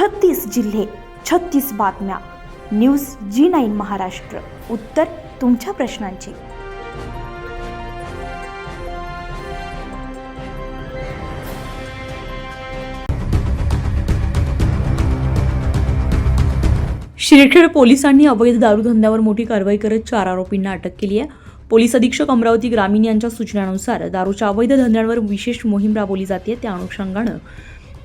छत्तीस जिल्हे छत्तीस बातम्या. News Zee nine Maharashtra. उत्तर तुमच्या प्रश्नांची. शिरखेड पोलिसांनी अवैध दारूधंद्यावर मोठी कारवाई करत चार आरोपींना अटक केली आहे. पोलीस अधीक्षक अमरावती ग्रामीण यांच्या सूचनानुसार दारूच्या अवैध धंद्यांवर विशेष मोहीम राबवली जाते. त्या अनुषंगानं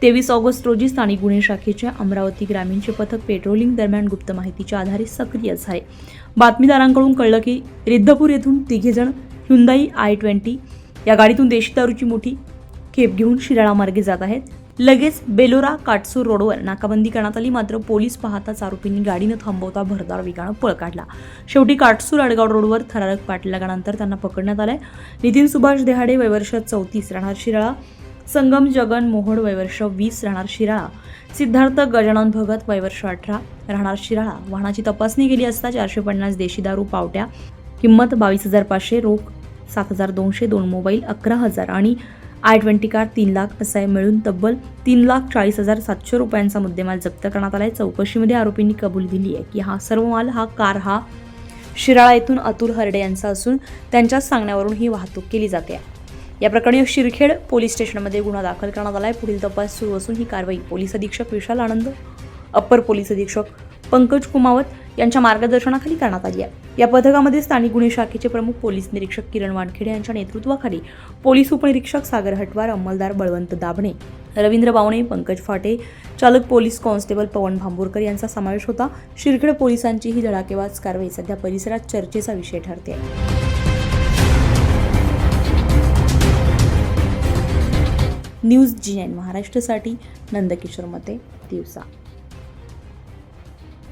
तेवीस ऑगस्ट रोजी स्थानिक गुन्हे शाखेच्या अमरावती ग्रामीणचे पथक पेट्रोलिंग दरम्यान गुप्त माहितीच्या आधारे सक्रिय झाले. बातमीदारांकडून कळलं की रिद्धपूर येथून तिघेजण हुंदाई आय ट्वेंटी या गाडीतून देशी दारूची मोठी खेप घेऊन शिराळा मार्गे जात आहेत. लगेच बेलोरा काटसूर रोडवर नाकाबंदी करण्यात आली मात्र पोलीस पाहताच आरोपींनी गाडीनं थांबवता भरदार वेगानं पळ काढला शेवटी काटसूर आडगाव रोडवर थरारक पाठ लागल्यानंतर त्यांना पकडण्यात आलंय. नितीन सुभाष देहाडे वयवर्ष चौतीस राहणार शिराळा. संगम जगन मोहोड वयवर्ष वीस राहणार शिराळा. सिद्धार्थ गजानन भगत वयवर्ष अठरा राहणार शिराळा. वाहनाची तपासणी केली असता चारशे पन्नास देशी दारू पावट्या किंमत बावीस हजार पाचशे रोख सात हजार दोनशे दोन मोबाईल अकरा हजार आणि आय ट्वेंटी कार तीन लाख असा मिळून तब्बल तीन लाख चाळीस हजार सातशे रुपयांचा मुद्देमाल जप्त करण्यात आला आहे चौकशीमध्ये आरोपींनी कबूल दिली आहे की हा सर्व माल हा कार हा शिराळा येथून अतुल हरडे यांचा असून त्यांच्याच सांगण्यावरून ही वाहतूक केली जाते. या प्रकरणी शिरखेड पोलीस स्टेशनमध्ये गुन्हा दाखल करण्यात आला आहे पुढील तपास सुरू असून ही कारवाई पोलीस अधीक्षक विशाल आनंद अप्पर पोलीस अधीक्षक पंकज कुमावत यांच्या मार्गदर्शनाखाली करण्यात आली आहे. या पथकामध्ये स्थानिक गुन्हे शाखेचे प्रमुख पोलीस निरीक्षक किरण वानखेडे यांच्या नेतृत्वाखाली पोलीस उपनिरीक्षक सागर हटवार अंमलदार बळवंत दाभणे रवींद्र बावणे पंकज फाटे चालक पोलीस कॉन्स्टेबल पवन भांबुरकर यांचा समावेश होता. शिरखेड पोलिसांची ही धडाकेबाज कारवाई सध्या परिसरात चर्चेचा विषय ठरते. न्यूज जी एन महाराष्ट्रासाठी नंदकिशोर मते दिवसा.